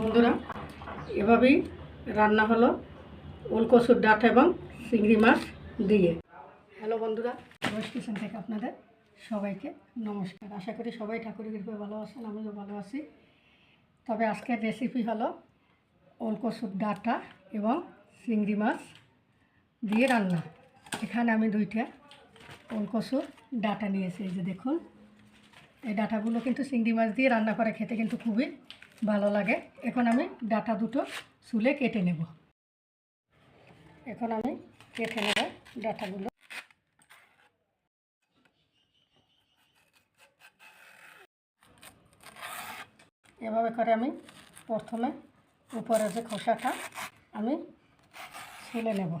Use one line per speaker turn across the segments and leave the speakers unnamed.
বন্ধুরা, এভাবেই রান্না হলো ওলকসুর ডাঁটা এবং চিংড়ি মাছ দিয়ে। হ্যালো বন্ধুরা কিচেন থেকে আপনাদের সবাইকে নমস্কার। আশা করি সবাই ঠাকুরের কৃপায় ভালো আছেন, আমিও ভালো আছি। তবে আজকের রেসিপি হলো ওলকসুর ডাঁটা এবং চিংড়ি মাছ দিয়ে রান্না। এখানে আমি দুইটা ওলকসুর ডাটা নিয়েছি, এই যে দেখুন। এই ডাটাগুলো কিন্তু চিংড়ি মাছ দিয়ে রান্না করে, খেতে কিন্তু খুবই ভালো লাগে। এখন আমি ডাটা দুটো চুলে কেটে নেব। এখন আমি কেটে নেব ডাটাগুলো। এভাবে করে আমি প্রথমে উপরে যে খোসাটা আমি ছুলে নেব।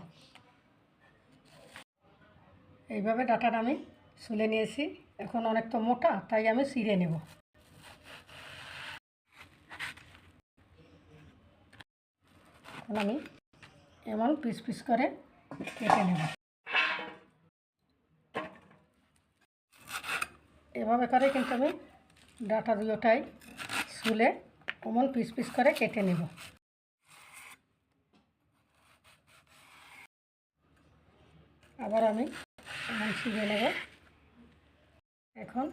এইভাবে ডাটাটা আমি ছুলে নিয়েছি। এখন অনেক তো মোটা, তাই আমি ছিঁড়ে নেব। এখন আমি এমন পিস পিস করে কেটে নেব। এভাবে করে কিন্তু আমি ডাটা দুটোটাই ছুলে এমন পিস পিস করে কেটে নেব। আবার আমি এমন ছিঁড়ে নেব। এখন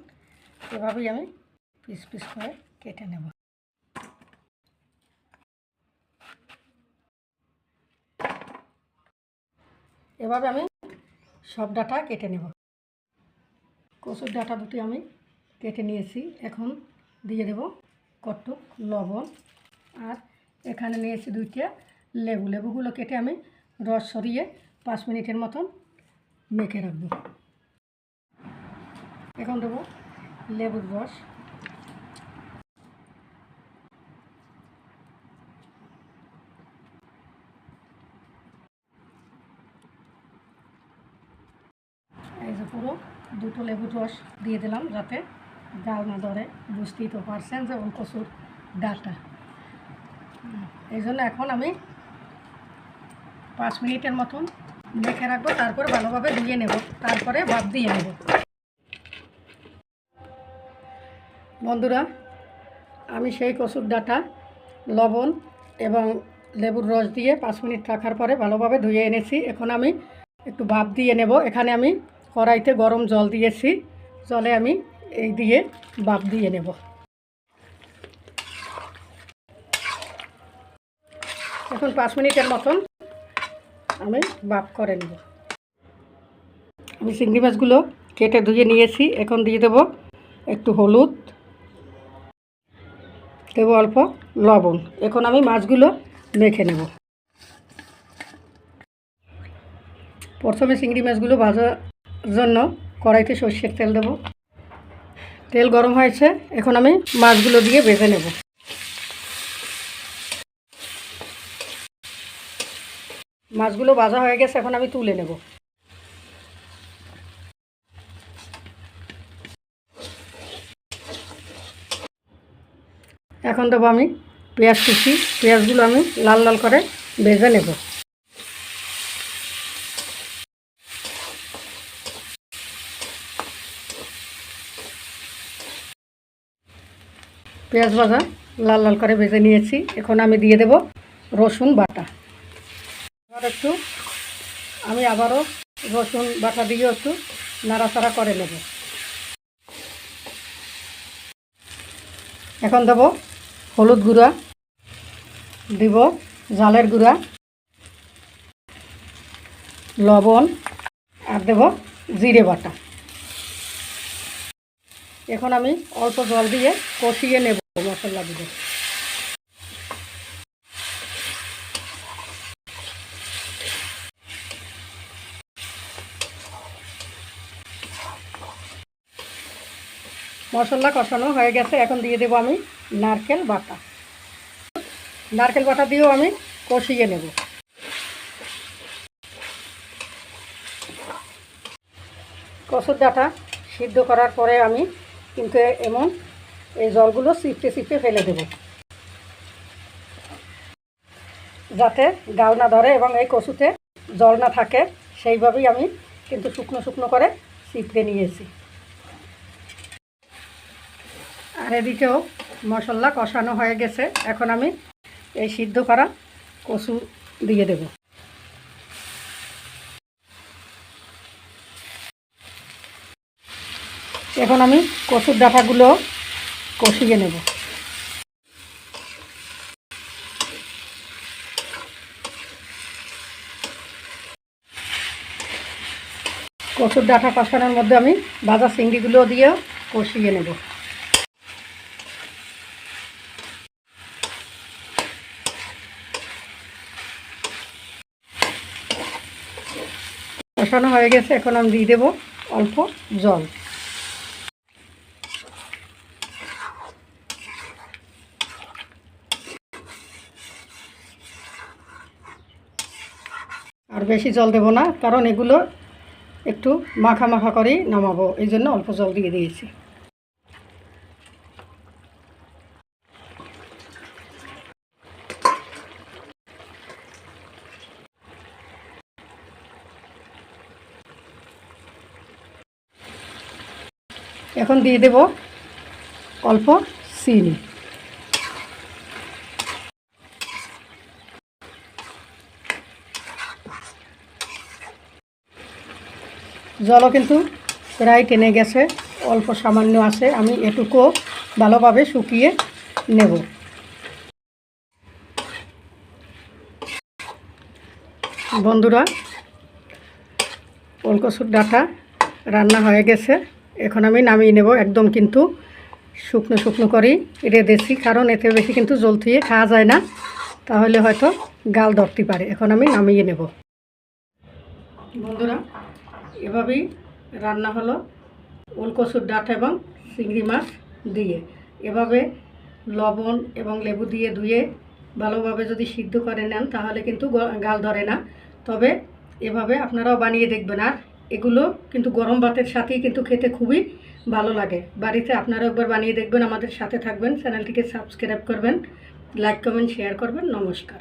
এভাবেই আমি পিস পিস করে কেটে নেব। এভাবে আমি সব ডাটা কেটে নেব। কচুর ডাটা দুটি আমি কেটে নিয়েছি। এখন দিয়ে দেব কটুক লবণ আর এখানে নিয়েছি দুইটা লেবু। লেবুগুলো কেটে আমি রস সরিয়ে পাঁচ মিনিটের মতন মেখে রাখব। এখন দেবো লেবুর রস এই যে পুরো দুটো লেবুর রস দিয়ে দিলাম যাতে জাল না ধরে, বুঝতেই তো পারছেন যে কচুর ডাটা এই জন্য এখন আমি পাঁচ মিনিটের মতন মেখে রাখব, তারপরে ভালোভাবে ধুয়ে নেব, তারপরে ভাত দিয়ে নেব। বন্ধুরা, আমি সেই কচুর ডাটা, লবণ এবং লেবুর রস দিয়ে পাঁচ মিনিট রাখার পরে ভালোভাবে ধুয়ে এনেছি। এখন আমি একটু ভাপ দিয়ে নেব। এখানে আমি কড়াইতে গরম জল দিয়েছি। জলে আমি এই দিয়ে ভাপ দিয়ে নেব। এখন পাঁচ মিনিটের মতন আমি ভাপ করে নেব। আমি চিংড়ি মাছগুলো কেটে ধুয়ে নিয়েছি। এখন দিয়ে দেবো একটু হলুদ। দেবো অল্প লবণ। এখন আমি মাছগুলো মেখে নেব। প্রথমে চিংড়ি মাছগুলো ভাজার জন্য কড়াইতে সর্ষের তেল দেব। তেল গরম হয়েছে, এখন আমি মাছগুলো দিয়ে ভেজে নেব। মাছগুলো ভাজা হয়ে গেছে, এখন আমি তুলে নেব। এখন দেবো আমি পেঁয়াজ কুচি। পেঁয়াজগুলো আমি লাল লাল করে ভেজে নেব। পেঁয়াজ ভাজা লাল লাল করে ভেজে নিয়েছি। এখন আমি দিয়ে দেব রসুন বাটা। আবার একটু আমি আবারও রসুন বাটা দিয়ে একটু নাড়াচাড়া করে নেব। এখন দেব হলুদ গুঁড়া, দিব জালের গুঁড়া, লবণ, আর দেব জিরে বাটা। এখন আমি অল্প জল দিয়ে কষিয়ে নেব। মশলাগুলো মশলা কষানো হয়ে গেছে। এখন দিয়ে দেবো আমি নারকেল বাটা। নারকেল বাটা দিয়েও আমি কষিয়ে নেব। কচুর ডাটা সিদ্ধ করার পরে আমি কিন্তু এমন এই জলগুলো চিপতে চিপতে ফেলে দেব। যাতে গাল না ধরে এবং এই কচুতে জল না থাকে, সেইভাবেই আমি কিন্তু শুকনো শুকনো করে চিপড়ে নিয়েছি। আর এদিকেও মশলা কষানো হয়ে গেছে। এখন আমি এই সিদ্ধ করা কচু দিয়ে দেব। এখন আমি কচুর ডাঁটাগুলো কষিয়ে নেব। কচুর ডাঁটা কষানোর মধ্যে আমি ভাজা চিংড়িগুলো দিয়েও কষিয়ে নেব। কষানো হয়ে গেছে, এখন আমি দিয়ে দেবো অল্প জল। আর বেশি জল দেবো না, কারণ এগুলো একটু মাখা মাখা করেই নামাবো, এই জন্য অল্প জল দিয়ে দিয়েছি। এখন দিয়ে দেব অল্প চিনি। জলও কিন্তু প্রায় টেনে গেছে, অল্প সামান্য আছে, আমি এটুকুও ভালোভাবে শুকিয়ে নেব। বন্ধুরা ওলকসুর ডাটা রান্না হয়ে গেছে, এখন আমি নামিয়ে নেব একদম কিন্তু শুকনো শুকনো করেই রেঁধেছি কারণ এতে বেশি কিন্তু জল থুয়ে খাওয়া যায় না, তাহলে হয়তো গাল ধরতে পারে, এখন আমি নামিয়ে নেব। বন্ধুরা এভাবেই রান্না হলো ওলকসুর ডাঁটা এবং চিংড়ি মাছ দিয়ে। এভাবে লবণ এবং লেবু দিয়ে ধুয়ে ভালোভাবে যদি সিদ্ধ করে নেন তাহলে কিন্তু গাল ধরে না। তবে এভাবে আপনারাও বানিয়ে দেখবেন। আর এগুলো কিন্তু গরম ভাতের সাথেই কিন্তু খেতে খুবই ভালো লাগে। বাড়িতে আপনারাও একবার বানিয়ে দেখবেন। আমাদের সাথে থাকবেন। চ্যানেলটিকে সাবস্ক্রাইব করবেন, লাইক, কমেন্ট, শেয়ার করবেন। নমস্কার।